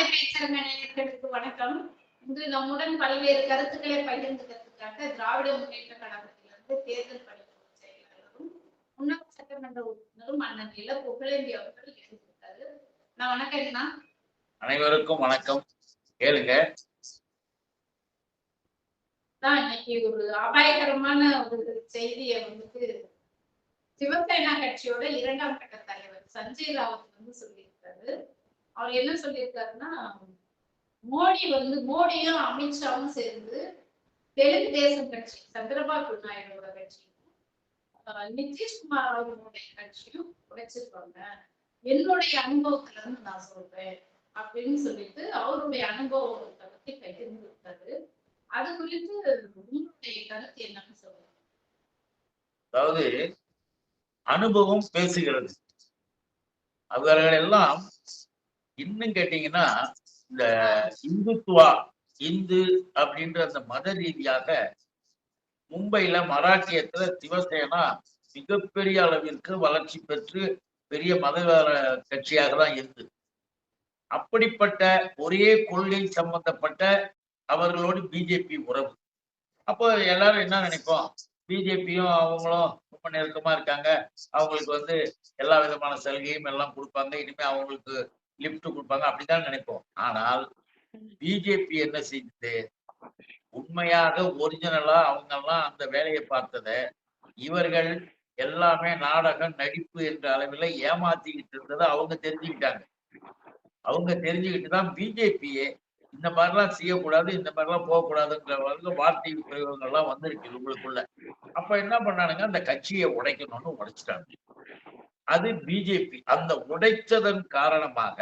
பேச்சரங்க நேயர்களுக்கு வணக்கம். இன்று நம்முடன் பல்வேறு கருத்துக்களை பகிர்ந்துக்கிறதுக்காக திராவிட முன்னேற்ற கழகத்திலிருந்து தேர்தல் பணிக்குழு செயலாளரும் முன்னாள் சட்டமன்ற உறுப்பினரும் அண்ணன் இள புகழேந்தி அவர்கள் எழுதியிருக்காரு நான் வணக்கம்னா அனைவருக்கும் வணக்கம். கேளுங்க. தான் இன்னைக்கு ஒரு அபாயகரமான ஒரு செய்தியை வந்துட்டு சிவசேனா கட்சியோட இரண்டாம் கட்ட தலைவர் சஞ்சய் ராவத் வந்து சொல்லியிருக்காரு. அவர் என்ன சொல்லியிருக்காருன்னா மோடி வந்து மோடியும் அமித்ஷாவும் சேர்ந்து தெலுங்கு தேசம் கட்சி சந்திரபாபு நாயுடோட கட்சியும் நிதிஷ்குமார் அவர்களுடைய கட்சியும் உடைச்சிருப்பாங்க. என்னுடைய அனுபவத்துல இருந்து நான் சொல்றேன் அப்படின்னு சொல்லிட்டு அவருடைய அனுபவத்தை பத்தி பகிர்ந்துருக்காரு அது குறித்து உங்களுடைய கருத்து என்னன்னு சொல்லுங்க. அதாவது அனுபவம் பேசுகிறது. அவர்கள் எல்லாம் இன்னும் கேட்டீங்கன்னா இந்த இந்துத்துவா இந்து அப்படின்ற அந்த மத ரீதியாக மும்பையில மராட்டியத்துல சிவசேனா மிகப்பெரிய அளவிற்கு வளர்ச்சி பெற்று பெரிய மதவார கட்சியாக தான் இருந்தது அப்படிப்பட்ட ஒரே கொள்கை சம்பந்தப்பட்ட அவர்களோடு பிஜேபி உறவு. அப்போ எல்லாரும் என்ன நினைப்போம்? பிஜேபியும் அவங்களும் ரொம்ப நெருக்கமா இருக்காங்க. அவங்களுக்கு வந்து எல்லா விதமான சலுகையும் எல்லாம் கொடுப்பாங்க. இனிமே அவங்களுக்கு லிப்ட் கொடுப்பாங்க அப்படிதான் நினைப்போம். ஆனால் பிஜேபி என்ன செய்தது? உண்மையாக ஒரிஜினலா அவங்க எல்லாம் அந்த வேலையை பார்த்தத இவர்கள் எல்லாமே நாடகம் நடிப்பு என்ற அளவில் ஏமாத்திக்கிட்டு இருந்ததை அவங்க தெரிஞ்சுக்கிட்டாங்க. அவங்க தெரிஞ்சுக்கிட்டு தான் பிஜேபியே இந்த மாதிரிலாம் செய்யக்கூடாது இந்த மாதிரிலாம் போகக்கூடாதுங்கிற வந்து வார்த்தை பிரயோகங்கள்லாம் வந்திருக்கு உங்களுக்குள்ள அப்ப என்ன பண்ணானுங்க? அந்த கட்சியை உடைக்கணும்னு உடைச்சிட்டாங்க. அது பிஜேபி அந்த உடைச்சதன் காரணமாக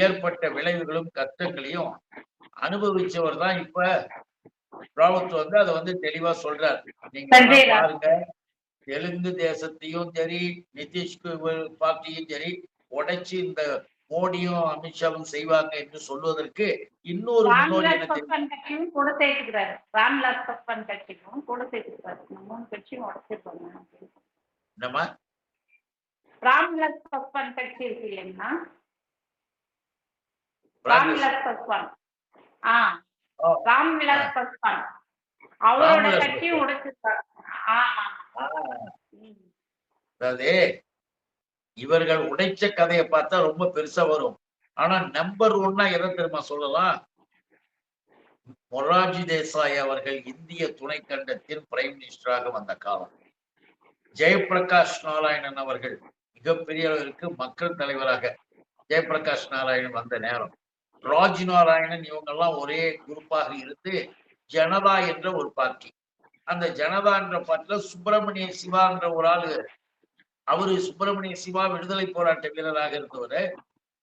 ஏற்பட்ட விளைவுகளும் கஷ்டங்களையும் அனுபவிச்சவர் தான் இப்ப ராவத் வந்து அதை வந்து தெளிவா சொல்றாரு. நீங்க. பாருங்க. தெலுங்கு தேசத்தையும் சரி நிதிஷ்கு பார்ட்டியும் சரி உடைச்சு இந்த மோடியும் அமித்ஷாவும் செய்வாங்க என்று சொல்வதற்கு இன்னொரு முன்னோடி ராம்விலாஸ்? பஸ்வான் கட்சி இருக்கு இல்லைங்களா? ராம்விலாஸ் பஸ்வான். ஆ ஓ. ராம்விலாஸ் பஸ்வான். அவரோட கட்சியும் உடைச்சிருக்காரு ஆமா. அதாவது இவர்கள் உடைச்ச கதையை பார்த்தா ரொம்ப பெருசா வரும். ஆனா நம்பர் ஒன்னா எதை தெரியுமா சொல்லலாம்? மொரார்ஜி தேசாய் அவர்கள் இந்திய துணை கண்டத்தின் பிரைம் மினிஸ்டராக வந்த காலம். ஜெயபிரகாஷ் நாராயணன் அவர்கள் மிகப்பெரிய அளவிற்கு மக்கள் தலைவராக ஜெயபிரகாஷ் நாராயணன் வந்த நேரம். ராஜ் நாராயணன் இவங்கெல்லாம் ஒரே குரூப்பாக இருந்து ஜனதா என்ற ஒரு பார்ட்டி அந்த ஜனதா என்ற பார்ட்டில சுப்பிரமணிய சிவா என்ற ஒரு ஆளு. அவரு சுப்பிரமணிய சிவா விடுதலை போராட்ட வீரராக இருந்தவர்.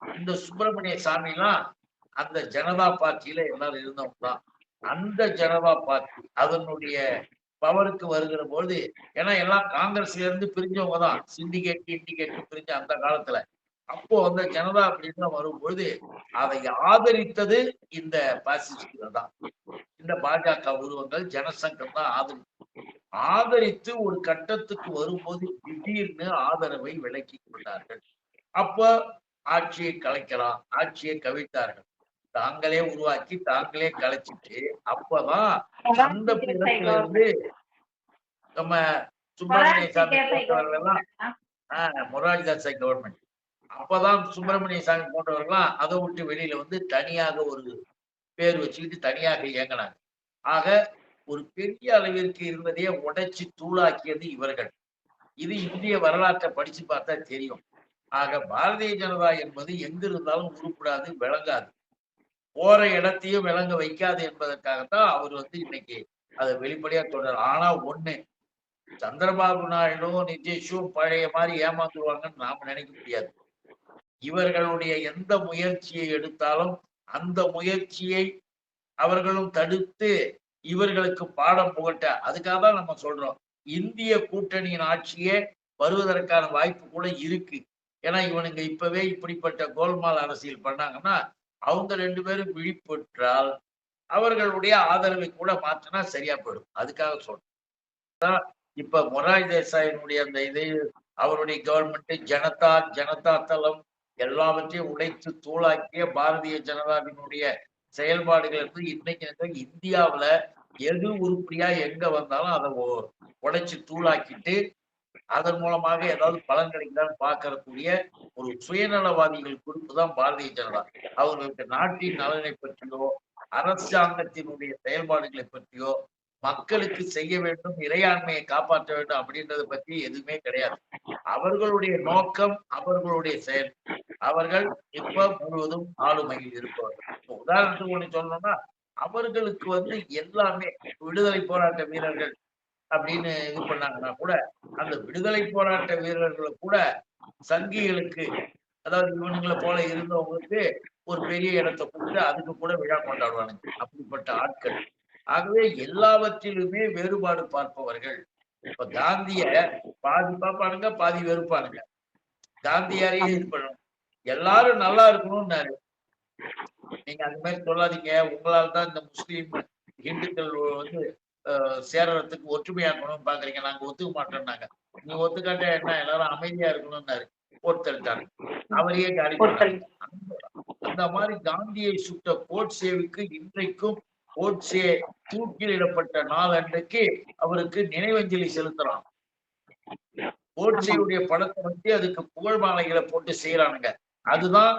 இந்த சுப்பிரமணிய சாமிலாம் அந்த ஜனதா பார்ட்டியில எல்லாரும் இருந்தவங்க தான் அந்த ஜனதா பார்ட்டி அதனுடைய பவருக்கு வருகிற பொழுது ஏன்னா எல்லாம் காங்கிரஸ்ல இருந்து பிரிஞ்சவங்க தான். சிண்டிகேட் இண்டிகேட் பிரிஞ்ச அந்த காலத்துல. அப்போ அந்த ஜனதா அப்படின்னு வரும்பொழுது அதை ஆதரித்தது இந்த பாசிஸ்டுகள் தான். இந்த பாஜக உருவங்கள் ஜனசங்கம் தான் ஆதரித்தது ஆதரித்து ஒரு கட்டத்துக்கு வரும்போது திடீர்னு ஆதரவை விலக்கி கொண்டார்கள். அப்ப ஆட்சியை கலைக்கலாம் ஆட்சியை கவிழ்த்தார்கள். தாங்களே உருவாக்கி தாங்களே கலைச்சிட்டு அப்பதான் அந்த இடத்துல இருந்து நம்ம சுப்பிரமணிய சாமி போன்றவர்கள் எல்லாம் ஆஹ் மொரார்ஜி தேசாய் கவர்மெண்ட் அப்பதான் சுப்பிரமணிய சாமி போன்றவர்கள்லாம் அதை விட்டு வெளியில வந்து தனியாக ஒரு பேர் வச்சுக்கிட்டு தனியாக இயங்கினாங்க. ஆக ஒரு பெரிய அளவிற்கு இருந்ததையே உடைச்சு தூளாக்கியது இவர்கள். இது இந்திய வரலாற்றை படிச்சு பார்த்தா தெரியும். ஆக பாரதிய ஜனதா என்பது எங்க இருந்தாலும் உருப்படாது விளங்காது. போற இடத்தையும் விளங்க வைக்காது என்பதற்காகத்தான் அவர் வந்து இன்னைக்கு அதை வெளிப்படையா தொடர் ஆனா ஒண்ணு சந்திரபாபு நாயுடும் நிதிஷும் பழைய மாதிரி ஏமாந்துருவாங்கன்னு நாம நினைக்க முடியாது. இவர்களுடைய எந்த முயற்சியை எடுத்தாலும் அந்த முயற்சியை அவர்களும் தடுத்து இவர்களுக்கு பாடம் புகட்ட அதுக்காக தான் நம்ம சொல்றோம். இந்திய கூட்டணியின் ஆட்சியே வருவதற்கான வாய்ப்பு கூட இருக்கு. ஏன்னா இவனுங்க இப்பவே இப்படிப்பட்ட கோல்மால் அரசியல் பண்ணாங்கன்னா அவங்க ரெண்டு பேரும் விழிப்புற்றால் அவர்களுடைய ஆதரவை கூட மாற்றினா சரியா போயிடும். அதுக்காக சொல்றேன். இப்ப மொராய் தேசாயினுடைய அந்த இது அவருடைய கவர்மெண்ட் ஜனதா ஜனதா தளம் எல்லாவற்றையும் உடைத்து தூளாக்கிய பாரதிய ஜனதாவினுடைய செயல்பாடுகள் இருந்து இன்னைக்கு இந்தியாவில இந்தியாவுல எது உருப்படியா எங்க வந்தாலும் அதை உடைச்சு தூளாக்கிட்டு அதன் மூலமாக ஏதாவது பலன் கிடைக்குதான்னு பார்க்கறக்கூடிய ஒரு சுயநலவாதிகள் குறிப்பு தான் பாரதிய ஜனதா. அவர்களுக்கு நாட்டின் நலனை பற்றியோ அரசாங்கத்தினுடைய செயல்பாடுகளை பற்றியோ மக்களுக்கு செய்ய வேண்டும் இறையாண்மையை காப்பாற்ற வேண்டும் அப்படின்றத பத்தி எதுவுமே கிடையாது. அவர்களுடைய நோக்கம் அவர்களுடைய செயல். அவர்கள் இப்ப முழுவதும் ஆளுமையில் இருப்பவர்கள். உதாரணத்துக்கு ஒண்ணு சொல்லணும்னா அவர்களுக்கு வந்து எல்லாமே விடுதலை போராட்ட வீரர்கள் அப்படின்னு இது பண்ணாங்கன்னா கூட அந்த விடுதலை போராட்ட வீரர்களை கூட சங்கிகளுக்கு அதாவது இவனுங்களை போல இருந்தவங்களுக்கு ஒரு பெரிய இடத்தை கொடுத்து அதுக்கு கூட விழா கொண்டாடுவானுங்க. அப்படிப்பட்ட ஆட்கள். ஆகவே எல்லாவற்றிலுமே வேறுபாடு பார்ப்பவர்கள். இப்ப காந்திய பாதி பார்ப்பானுங்க பாதி வெறுப்பானுங்க. காந்தியாரையே இது பண்ணணும். எல்லாரும் நல்லா இருக்கணும்னாரு. நீங்க அந்த மாதிரி சொல்லாதீங்க. உங்களால தான் இந்த முஸ்லீம் இந்துக்கள் வந்து சேரறதுக்கு ஒற்றுமையாக்கணும்னு பாக்குறீங்க. நாங்க ஒத்துக்க மாட்டோம்னாங்க. நீ ஒத்துக்காட்ட என்ன? எல்லாரும் அமைதியா இருக்கணும்னாரு. ஒருத்தருக்காரு அவரையே காலி அந்த மாதிரி காந்தியை சுட்ட கோட்சேவுக்கு இன்றைக்கும் கோட்சே தூக்கிலிடப்பட்ட நாள் அன்றைக்கு அவருக்கு நினைவஞ்சலி செலுத்துறான் கோட்சேவுடைய படத்தை வச்சு அதுக்கு புகழ் மாலைகளை போட்டு செய்யறானுங்க அதுதான்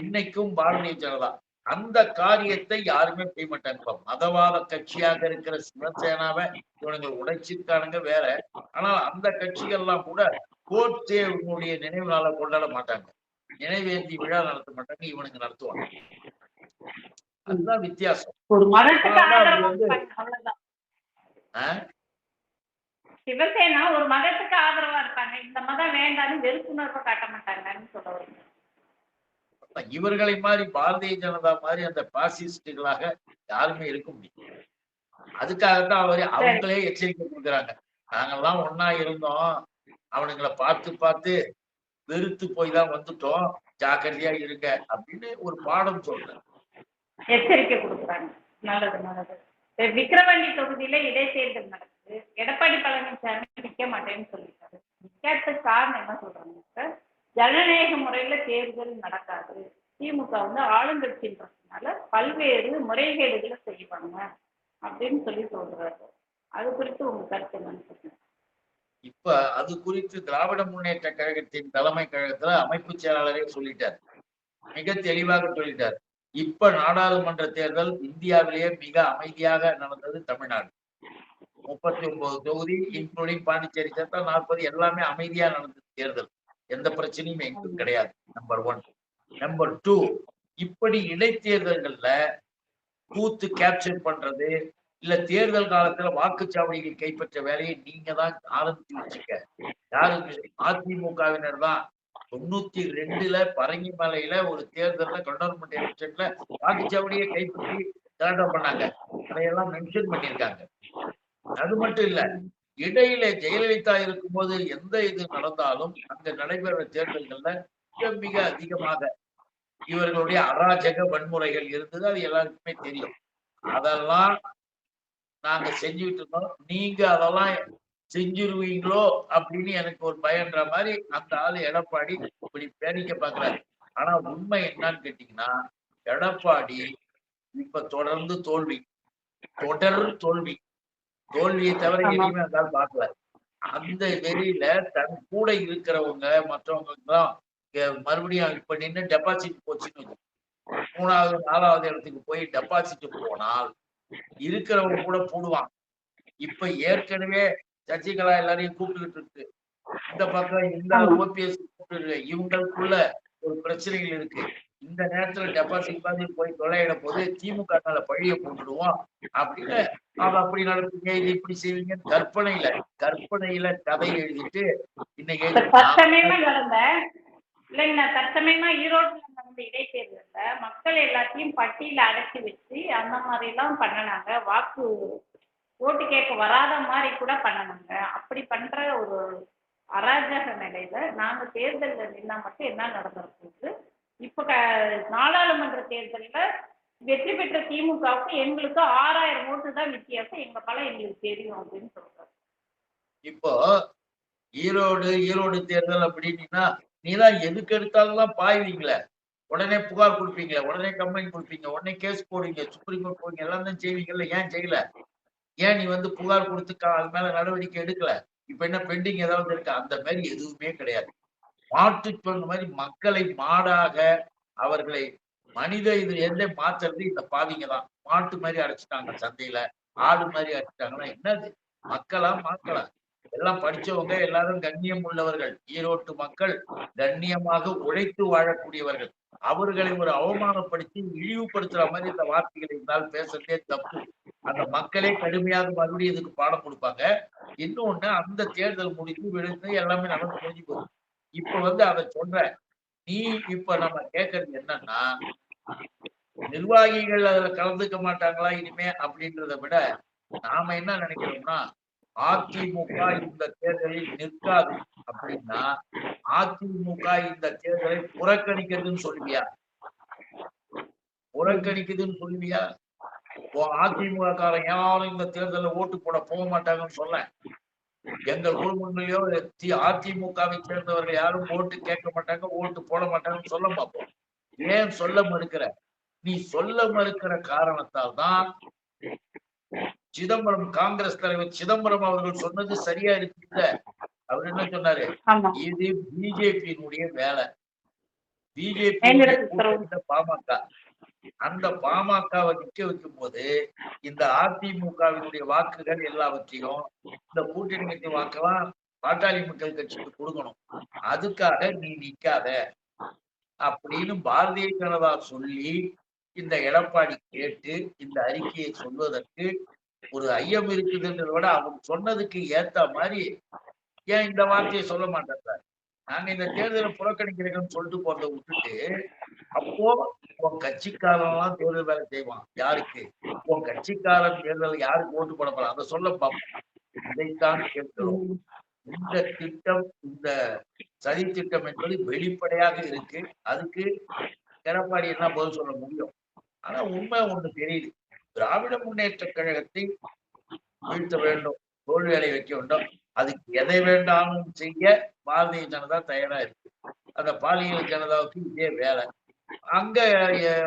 இன்னைக்கும் பாரதிய ஜனதா. அந்த காரியத்தை யாருமே செய்ய மாட்டாங்க இப்ப மதவாத கட்சியாக இருக்கிற சிவசேனாவை இவனுங்க உடைச்சிருக்கானுங்க வேற. ஆனால் அந்த கட்சிகள்லாம் கூட கோட்சேவனுடைய நினைவு நாளை கொண்டாட மாட்டாங்க. நினைவேந்தி விழா நடத்த மாட்டாங்க இவனுங்க நடத்துவாங்க. அதுதான் வித்தியாசம். சிவசேனா ஒரு மதத்துக்கு ஆதரவா இருப்பாங்க. இந்த மதம் வேண்டாம்னு வெறுப்புணர்வை காட்ட மாட்டாங்கன்னு சொல்ல வரீங்க இவர்களை மாதிரி பாரதிய ஜனதா மாதிரி அந்த பாசிஸ்டுகளாக யாருமே இருக்க முடியும் அதுக்காகத்தான் அவரு அவங்களே எச்சரிக்கை கொடுக்குறாங்க. நாங்கெல்லாம் ஒண்ணா இருந்தோம். அவனுங்களை பார்த்து பார்த்து வெறுத்து போய் தான் வந்துட்டோம். ஜாக்கிரதையா இருங்க அப்படின்னு ஒரு பாடம் சொல்றேன் எச்சரிக்கை கொடுக்குறாங்க. நல்லது நல்லது. சரி, விக்கிரவாண்டி தொகுதியில இடைத்தேர்தல் நடக்குது. எடப்பாடி பழனிசாமி நிக்க மாட்டேன்னு சொல்லிட்டாரு. காரணம் என்ன சொல்றாங்க? ஜனநாயக முறையில தேர்தல் நடக்காது. திமுக வந்து ஆளுங்கட்சின்றதுனால பல்வேறு முறைகேடுகளை செய்வாங்க அப்படின்னு சொல்லி சொல்றாரு. அது குறித்து உங்க கருத்து என்னன்னு இப்ப அது குறித்து திராவிட முன்னேற்ற கழகத்தின் தலைமை கழகத்துல அமைப்பு செயலாளரே சொல்லிட்டார். மிக தெளிவாக சொல்லிட்டார். இப்ப நாடாளுமன்ற தேர்தல் இந்தியாவிலேயே மிக அமைதியாக நடந்தது தமிழ்நாடு. முப்பத்தி ஒன்பது தொகுதி இன்க்ளூடிங் பாண்டிச்சேரி சேர்த்தா நாற்பது எல்லாமே அமைதியா நடந்தது தேர்தல். எந்த பிரச்சனையும் எங்களுக்கு கிடையாது. நம்பர் ஒன் நம்பர் டூ இப்படி இடைத்தேர்தல்கள்ல பூத்து கேப்சர் பண்றது இல்ல தேர்தல் காலத்துல வாக்குச்சாவடிகள் கைப்பற்ற வேலையை நீங்க தான் ஆரம்பிச்சு வச்சுக்க யாரு அதிமுகவினர் தான் தொண்ணூத்தி ரெண்டுல பரங்கிமலையில ஒரு தேர்தல்ல கண்டோன்மெண்ட் எலெக்ஷன்ல வாக்குச்சாவடியை கைப்பற்றி கலெக்டர் பண்ணாங்க. அதையெல்லாம் மென்ஷன் பண்ணியிருக்காங்க. அது மட்டும் இல்ல இடையில ஜெயலலிதா இருக்கும்போது எந்த இது நடந்தாலும் அங்க நடைபெற தேர்தல்கள்ல மிக மிக அதிகமாக இவர்களுடைய அராஜக வன்முறைகள் இருந்தது அது எல்லாருக்குமே தெரியும். அதெல்லாம் நாங்க செஞ்சுட்டு இருந்தோம். நீங்க அதெல்லாம் செஞ்சிருவீங்களோ அப்படின்னு எனக்கு ஒரு பயன்ற மாதிரி அந்த ஆளு எடப்பாடி இப்படி பேணிக்க பாக்குறாரு. ஆனா உண்மை என்னன்னு கேட்டீங்கன்னா எடப்பாடி இப்ப தொடர்ந்து தோல்வி தொடர் தோல்வி. தோல்வியை தவிர. எதையுமே ஆள் பார்க்கல அந்த வெறியில தன் கூட இருக்கிறவங்க மற்றவங்களுக்கு தான் மறுபடியும் இப்ப நின்று டெபாசிட் போச்சுன்னு. மூணாவது நாலாவது இடத்துக்கு போய் டெபாசிட் போனால் இருக்கிறவங்க கூட போடுவான் இப்ப ஏற்கனவே சசிகலா எல்லாரையும் கூப்பிட்டுக்கிட்டு இருக்கு இந்த பக்கம் இந்த. ஓபிஎஸ் கூப்பிட்டு இவங்களுக்குள்ள ஒரு பிரச்சனைகள் இருக்கு இந்த நேரத்துல டெபாசிட் பாதி போய் தொலையிட போது திமுக மேல பழிய போட்டுடுவோம் அப்படின்னு அவ அப்படி நடப்பீங்க இது இப்படி செய்வீங்கன்னு கற்பனையில கற்பனையில கதை எழுதிட்டு இன்னைக்கு இப்ப தற்சமயமா நடந்த இல்லைங்கண்ணா தற்சமயமா ஈரோட்டுல நடந்த இடைத்தேர்தல்ல மக்கள் எல்லாத்தையும் பட்டியல அடைச்சி வச்சு அந்த மாதிரி எல்லாம் பண்ணினாங்க. வாக்கு ஓட்டு கேட்க வராத மாதிரி கூட பண்ணினாங்க. அப்படி பண்ற ஒரு அராஜக நிலையில நாங்க தேர்தல்ல நின்னா மட்டும் என்ன நடந்திருக்கு இப்ப நாடாளுமன்ற தேர்தலில் வெற்றி பெற்ற திமுகவுக்கு எங்களுக்கு ஆறாயிரம் ஓட்டு தான் வித்தியாசம். எங்க பலம் எங்களுக்கு தெரியும் அப்படின்னு சொல்றாரு. இப்போ ஈரோடு ஈரோடு தேர்தல் அப்படின்னா நீதான் எதுக்கு எடுத்தாலும் தான் பாய்வீங்களே. உடனே புகார் கொடுப்பீங்களே உடனே கம்ப்ளைண்ட் கொடுப்பீங்க உடனே கேஸ் போடுவீங்க சுப்ரீம் கோர்ட் போவீங்க எல்லாம் தான் செய்வீங்கல்ல ஏன் செய்யல? ஏன் நீ வந்து புகார் கொடுத்து கா- அது மேல நடவடிக்கை எடுக்கல? இப்ப என்ன பெண்டிங் ஏதாவது இருக்கா? அந்த மாதிரி எதுவுமே கிடையாது. மாட்டு சொன்ன மாதிரி மக்களை மாடாக அவர்களை மனித இது எந்த மாத்துறது இந்த பாவிங்க தான். மாட்டு மாதிரி அடைச்சிட்டாங்க சந்தையில ஆடு மாதிரி அடைச்சிட்டாங்கன்னா என்னது? மக்களா மக்களா? எல்லாம் படிச்சவங்க எல்லாரும் கண்ணியம் உள்ளவர்கள் ஈரோட்டு மக்கள் கண்ணியமாக உழைத்து வாழக்கூடியவர்கள். அவர்களை ஒரு அவமானப்படுத்தி இழிவுபடுத்துற மாதிரி இந்த வார்த்தைகள் இருந்தால் பேசுறதே தப்பு. அந்த மக்களே கடுமையாக மறுபடியும் இதுக்கு பாடம் கொடுப்பாங்க. இன்னொன்னு அந்த தேர்தல் முடிஞ்சு விழுந்து எல்லாமே நடந்து முடிஞ்சு போகுது. இப்ப வந்து அதை சொல்ற நீ இப்ப நம்ம கேட்கறது என்னன்னா நிர்வாகிகள் அதுல கலந்துக்க மாட்டாங்களா இனிமே? அப்படின்றத விட நாம என்ன நினைக்கிறோம்னா அதிமுக இந்த தேர்தலில் நிற்காது அப்படின்னா அதிமுக இந்த தேர்தலை புறக்கணிக்கிறதுன்னு சொல்லுவியா? புறக்கணிக்குதுன்னு சொல்லுவியா? அதிமுக காரன் யாரும் இந்த தேர்தலில் ஓட்டு போட போக மாட்டாங்கன்னு சொல்ல எங்கள் குடும்பங்களையோ தி- அதிமுகவை சேர்ந்தவர்கள் யாரும் ஓட்டு கேட்க மாட்டாங்க ஓட்டு போட மாட்டாங்கன்னு சொல்ல பார்ப்போம். ஏன் சொல்ல மறுக்கிற? நீ சொல்ல மறுக்கிற காரணத்தால் தான் சிதம்பரம் காங்கிரஸ் தலைவர் சிதம்பரம் அவர்கள் சொன்னது சரியா இருக்குல்ல? அவர் என்ன சொன்னாரு? இது பிஜேபியினுடைய வேலை. பிஜேபி பாமக அந்த பாமகவை நிக்க வைக்கும் போது இந்த அதிமுகவினுடைய வாக்குகள் எல்லாவற்றையும் இந்த கூட்டணி கட்சி வாக்கெல்லாம் பாட்டாளி மக்கள் கட்சிக்கு கொடுக்கணும். அதுக்காக நீ நிக்காத. அப்படின்னு பாரதிய ஜனதா சொல்லி இந்த எடப்பாடி கேட்டு இந்த அறிக்கையை சொல்வதற்கு ஒரு ஐயம் இருக்குதுன்றத விட அவங்க சொன்னதுக்கு ஏத்த மாதிரி ஏன் இந்த வார்த்தையை சொல்ல மாட்டேன் நாங்க இந்த தேர்தலை புறக்கணிக்கிறீங்கன்னு சொல்லிட்டு போறத விட்டுட்டு அப்போ உன் கட்சிக்காரன்லாம் தேர்தல் வேலை செய்வான். யாருக்கு? உன் கட்சிக்காரன் தேர்தல் யாருக்கு ஓட்டு போட போறான்? அதை சொல்ல பார்ப்போம் இதைத்தான் கேட்கிறோம். இந்த திட்டம் இந்த சதி திட்டம் என்பது வெளிப்படையாக இருக்கு. அதுக்கு எடப்பாடி என்ன பதில் சொல்ல முடியும்? ஆனா உண்மை ஒண்ணு தெரியுது. திராவிட முன்னேற்ற கழகத்தை வீழ்த்த வேண்டும் தோல்வி வைக்க வேண்டும். அதுக்கு எதை வேண்டாலும் செய்ய பாரதிய ஜனதா தயாரா இருக்கு. அந்த பாலியல் ஜனதாவுக்கு இதே வேலை. அங்க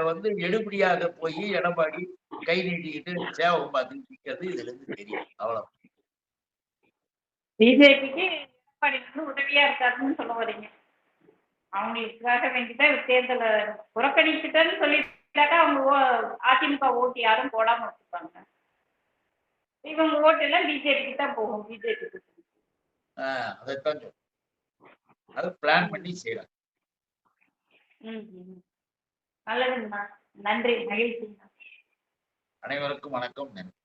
வந்து எடுபடியாக போய் எடப்பாடி கை நீட்டிக்கிட்டு சேவகம் பார்த்துட்டு நிக்கிறது இதுல இருந்து தெரியும். அவ்வளவு பிஜேபிக்கு எடப்பாடி வந்து உதவியா இருக்காருன்னு சொல்ல வரீங்க. அவங்களுக்காக வேண்டிதான் இவர் தேர்தலை புறக்கணிச்சுட்டேன்னு சொல்லிட்டாக்கா அவங்க ஓ- அதிமுக ஓட்டு யாரும் போடாம வச்சிருப்பாங்க. இவங்க ஓட்டு எல்லாம் பிஜேபிக்கு தான் போகும். பிஜேபிக்கு அதைத்தான் சொல்றேன் அதை பிளான் பண்ணி செய்யறாங்க ம் ம். நல்லதுங்கண்ணா நன்றி மகிழ்ச்சிங்கண்ணா அனைவருக்கும் வணக்கம் நன்றி.